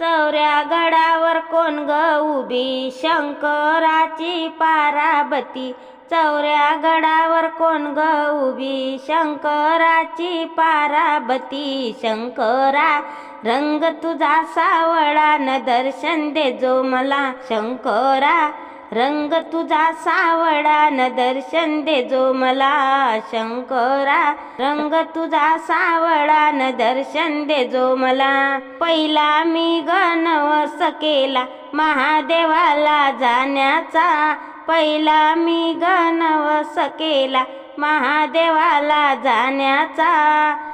चौऱ्या गडावर कोण ग उभी? शंकराची पाराबती. चौऱ्या गडावर कोण ग उभी? शंकराची पाराबती. शंकरा रंग तुझा सावळा. न दर्शन दे जो मला. शंकरा रंग तुझा सावळा न दर्शन दे जो मला शंकरा. रंग तुझा सावळा न दर्शन दे जो मला. पहिला मी गणवस केला महादेवाला जाण्याचा. पहिला मी गणवस केला महादेवाला जाण्याचा.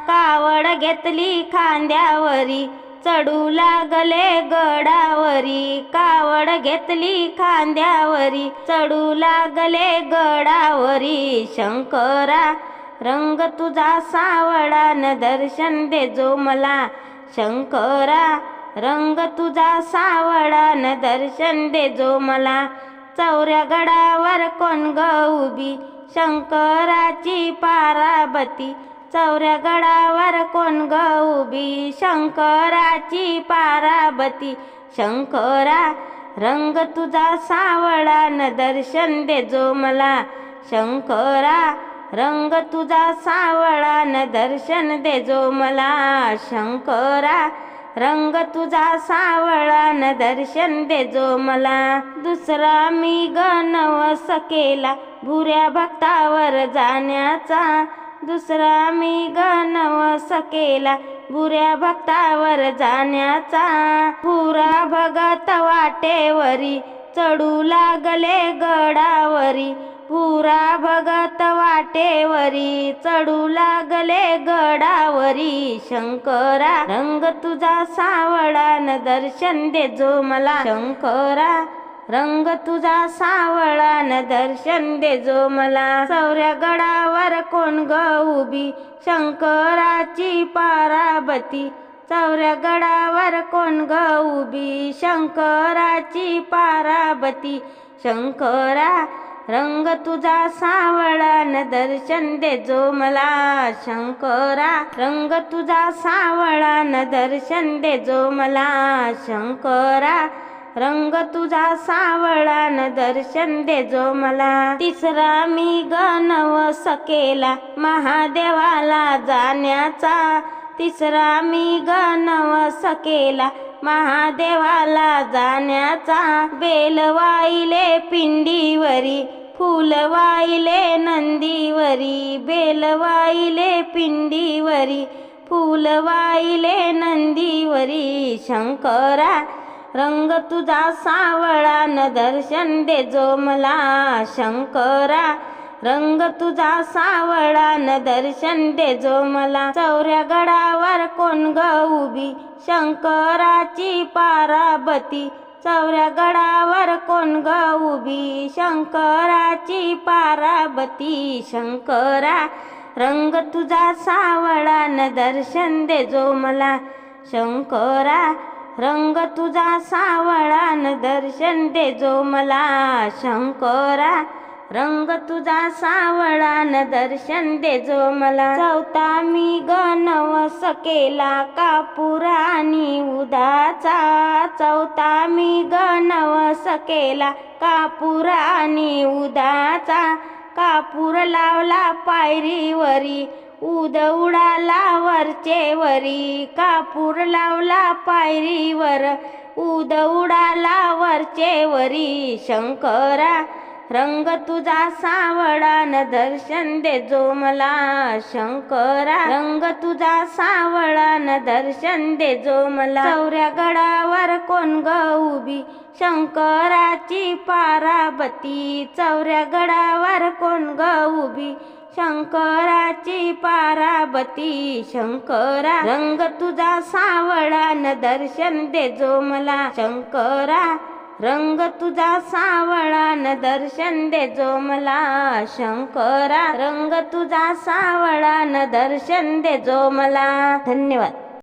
कावड घेतली खांद्यावरी चढू लागले गडावरी कावड घेतली खांद्यावरी. चढू लागले गडावरी शंकरा रंग तुझा सावळा न दर्शन दे जो मला. शंकरा रंग तुझा सावळा न दर्शन दे जो मला. चौऱ्या गडावर कोण ग उभी? शंकराची पाराबती. चौऱ्या गडावर कोण ग उभी? शंकराची पाराबती. शंकरा रंग तुझा सावळा न दर्शन दे जो मला. शंकरा रंग तुझा सावळा न दर्शन दे जो मला. शंकरा रंग तुझा सावळा न दर्शन दे जो मला. दुसरा मी गणव सकेला भुऱ्या भक्तावर जाण्याचा. दुसरा मी गणव सकेला बुऱ्या भक्तावर जाण्याचा. पुरा भगत वाटेवरी चढू लागले गडावरी. पुरा भगत वाटेवरी चढू लागले गडावरी. शंकरा रंग तुझा सावळा न दर्शन दे जो मला. शंकरा रंग तुझा सावळा न दर्शन दे जो मला. चौऱ्या गडावर कोण ग उभी? शंकराची पाराबती चौऱ्या गडावर कोण ग उभी? शंकराची पाराबती शंकरा रंग तुझा सावळा न दर्शन दे जो मला. शंकरा रंग तुझा सावळा न दर्शन दे जो मला. शंकरा रंग तुझा सावळान दर्शन दे जो मला. तिसरा मी गणव सकेला महादेवाला जाण्याचा. तिसरा मी गणव सकेला महादेवाला जाण्याचा. बेल वाईले पिंडीवरी फुल वाईले नंदीवरी. बेल वाईले पिंडीवरी फुल वाईले नंदीवरी. शंकरा रंग तुझा सावळा न दर्शन दे जो मला शंकरा. रंग तुझा सावळा न दर्शन दे जो मला. चौऱ्या गडावर कोण ग उभी? शंकराची पाराबती. चौऱ्या गडावर कोण ग उभी? शंकराची पाराबती. शंकरा रंग तुझा सावळा न दर्शन दे जो मला. शंकरा रंग तुझा सावळान दर्शन दे जो मला शंकरा. रंग तुझा सावळान दर्शन दे जो मला. चौथा मी गणवस केला कापूर आणि उदाचा. चौथा मी गणवस केला कापूर आणि उदाचा. कापूर लावला पायरीवरी. उद उडाला वरचे वरी कापूर लावला पायरीवर. उद उडाला वरचे वरी शंकरा रंग तुझा सावळान दर्शन दे जो मला. शंकरा रंग तुझा सावळान दर्शन दे जो मला. चौऱ्या गडावर कोण ग उभी? शंकराची पाराबती. चौऱ्या गडावर कोण ग उभी? शंकराची पाराबती शंकरा रंग तुझा सावळा न दर्शन दे जो मला. शंकरा रंग तुझा सावळा न दर्शन दे जो मला. शंकरा रंग तुझा सावळा न दर्शन दे जो मला. धन्यवाद.